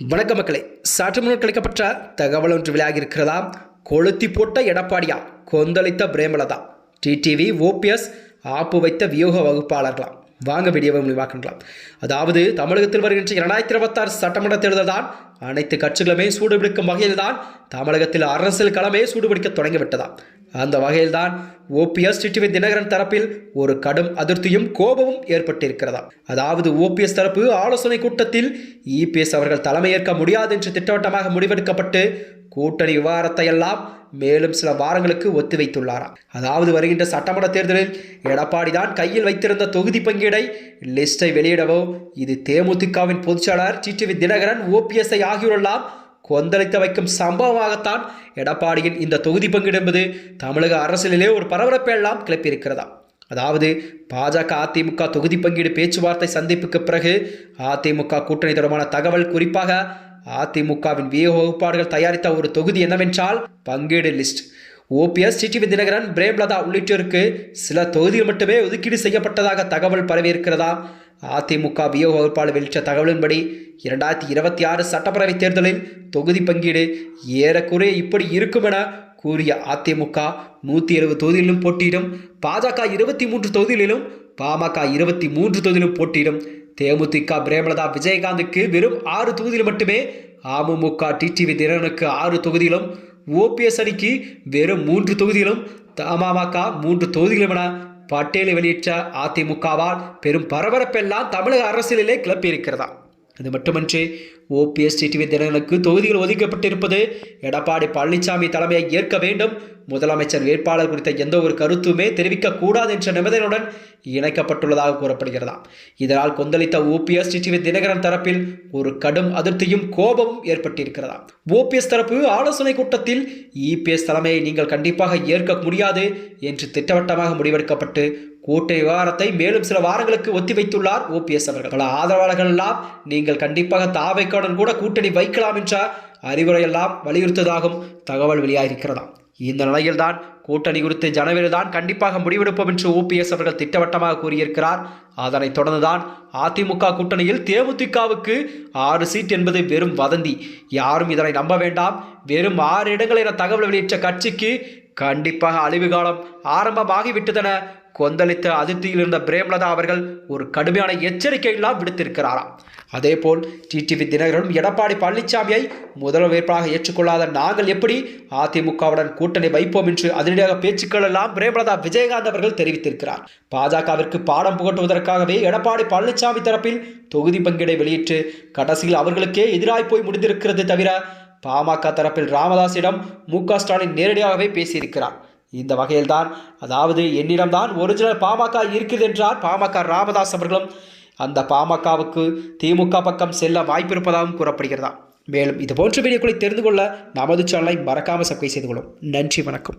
வணக்க மக்களே சற்று முன்னர் கிடைக்கப்பட்ட தகவல் ஒன்று விளையாகி இருக்கிறதா கொளுத்தி போட்ட எடப்பாடியா கொந்தளித்த பிரேமலதா. டிடிவி ஓபிஎஸ் ஆப்பு வைத்த வியூக வகுப்பாளர்களாம். வாங்க வீடியோவை முடிவாக்கலாம் அதாவது தமிழகத்தில் வருகின்ற இரண்டாயிரத்தி இருபத்தாறு சட்டமன்ற தேர்தல் தான் அனைத்து கட்சிகளுமே சூடுபிடிக்கும் வகையில் தான் தமிழகத்தில் அரசியல் களமே சூடுபிடிக்க தொடங்கிவிட்டதாம். அந்த வகையில்தான் ஓபிஎஸ் டிடிவி தினகரன் தரப்பில் ஒரு கடும் அதிருப்தியும் கோபமும் ஏற்பட்டிருக்கிறதா அதாவது ஓபிஎஸ் தரப்பு ஆலோசனை கூட்டத்தில் இபிஎஸ் அவர்கள் தலைமையேற்க முடியாது என்று திட்டவட்டமாக முடிவெடுக்கப்பட்டு கூட்டணி விவகாரத்தை எல்லாம் மேலும் சில வாரங்களுக்கு ஒத்திவைத்துள்ளாராம். அதாவது வருகின்ற சட்டமன்ற தேர்தலில் எடப்பாடி தான் கையில் வைத்திருந்த தொகுதி பங்கீடை லிஸ்டை வெளியிடவோ இது தேமுதிகவின் பொதுச்செயலாளர் டிடிவி தினகரன் ஓபிஎஸ்ஐ ஆகியோரெல்லாம் கொந்தளித்த வைக்கும் சம்பவமாகத்தான் எடப்பாடியின் இந்த தொகுதி பங்கீடு என்பது தமிழக அரசியலிலே ஒரு பரபரப்பை எல்லாம் கிளப்பியிருக்கிறதா? அதாவது பாஜக அதிமுக தொகுதி பங்கீடு பேச்சுவார்த்தை சந்திப்புக்கு பிறகு அதிமுக கூட்டணி தொடர்பான தகவல் குறிப்பாக அதிமுகவின் வியூக வகுப்பாடுகள் தயாரித்த ஒரு தொகுதி என்னவென்றால் பங்கீடு list. OPS TTV Dhinakaran Premalatha உள்ளிட்டோருக்கு சில தொகுதிகள் மட்டுமே ஒதுக்கீடு செய்யப்பட்டதாக தகவல் பரவியிருக்கிறதா? அதிமுக வியோக வகுப்பாளர் வெளியிட்ட தகவலின்படி இரண்டாயிரத்தி இருபத்தி ஆறு சட்டப்பேரவை தேர்தலில் தொகுதி பங்கீடு ஏறக்குறைய இப்படி இருக்கும் என கூறிய அதிமுக நூற்றி எழுபது தொகுதிகளிலும் போட்டியிடும் பாஜக இருபத்தி மூன்று தொகுதிகளிலும் பாமக இருபத்தி மூன்று தொகுதியிலும் போட்டியிடும். தேமுதிக பிரேமலதா விஜயகாந்துக்கு வெறும் ஆறு தொகுதியில் மட்டுமே அமமுக டிடிவி தினனுக்கு ஆறு தொகுதியிலும் ஓபிஎஸ் அணிக்கு வெறும் மூன்று தொகுதியிலும் தமாமக மூன்று தொகுதிகளும் என பட்டேலை வெளியிட்ட அதிமுகவால் பெரும் பரபரப்பெல்லாம் தமிழக அரசியலிலே கிளப்பியிருக்கிறதா? அது மட்டுமன்றி ஓபிஎஸ் டிடிவி தினகரனுக்கு தொகுதிகள் ஒதுக்கப்பட்டிருப்பது எடப்பாடி பழனிசாமி தலைமையை ஏற்க வேண்டும். முதலமைச்சர் வேட்பாளர் குறித்த எந்த ஒரு கருத்துமே தெரிவிக்கக்கூடாது என்ற நிபந்தனையுடன் இணைக்கப்பட்டுள்ளதாக கூறப்படுகிறதா? இதனால் கொந்தளித்த ஓபிஎஸ் டிடிவி தினகரன் தரப்பில் ஒரு கடும் அதிருப்தியும் கோபமும் ஏற்பட்டிருக்கிறதாம் ஓபிஎஸ் தரப்பு ஆலோசனை கூட்டத்தில் இபிஎஸ் தலைமையை நீங்கள் கண்டிப்பாக ஏற்க முடியாது என்று திட்டவட்டமாக முடிவெடுக்கப்பட்டு கூட்ட விவகாரத்தை மேலும் சில வாரங்களுக்கு ஒத்திவைத்துள்ளார் ஓபிஎஸ் அவர்கள். பல ஆதரவாளர்கள் எல்லாம் நீங்கள் கண்டிப்பாக தாவைக்காடன் கூட கூட்டணி வைக்கலாம் என்ற அறிவுரையெல்லாம் வலியுறுத்ததாகவும் தகவல் வெளியாகிருக்கிறதாம் இந்த நிலையில்தான் கூட்டணி குறித்து ஜனவரி தான் கண்டிப்பாக முடிவெடுப்போம் என்று ஓபிஎஸ் அவர்கள் திட்டவட்டமாக கூறியிருக்கிறார். அதனைத் தொடர்ந்துதான் அதிமுக கூட்டணியில் தேமுதிகவுக்கு ஆறு சீட் என்பது வெறும் வதந்தி. யாரும் இதனை நம்ப வேண்டாம். வெறும் ஆறு இடங்கள் என தகவல் வெளியிட்ட கட்சிக்கு கண்டிப்பாக அழிவு காலம் ஆரம்பமாகிவிட்டதென கொந்தளித்த அதிர்ச்சியில் இருந்த பிரேமலதா அவர்கள் ஒரு கடுமையான எச்சரிக்கையெல்லாம் விடுத்திருக்கிறாராம். அதேபோல் டிடிவி தினகரனும் எடப்பாடி பழனிசாமியை முதல்வர் வேட்பாளராக ஏற்றுக்கொள்ளாத நாங்கள் எப்படி அதிமுகவுடன் கூட்டணி வைப்போம் என்று அதிரடியாக பேச்சுக்கள் எல்லாம் பிரேமலதா விஜயகாந்த் அவர்கள் தெரிவித்திருக்கிறார். பாஜகவிற்கு பாடம் புகட்டுவதற்காகவே எடப்பாடி பழனிசாமி தரப்பில் தொகுதி பங்கீடை வெளியிட்டு கடைசியில் அவர்களுக்கே எதிராய் போய் முடிந்திருக்கிறது தவிர பாமக தரப்பில் ராமதாசிடம் மு ஸ்டாலின் நேரடியாகவே பேசியிருக்கிறார். இந்த வகையில்தான் அதாவது என்னிடம்தான் ஒரிஜினல் பாமக இருக்குது என்றார் பாமக ராமதாஸ் அவர்களும். அந்த பாமகவுக்கு திமுக பக்கம் செல்ல வாய்ப்பிருப்பதாகவும் கூறப்படுகிறதா? மேலும் இது போன்ற வீடியோக்களை தெரிந்து கொள்ள நமது சேனலை மறக்காமல் சப்ஸ்கிரைப் செய்து கொள்ளும். நன்றி வணக்கம்.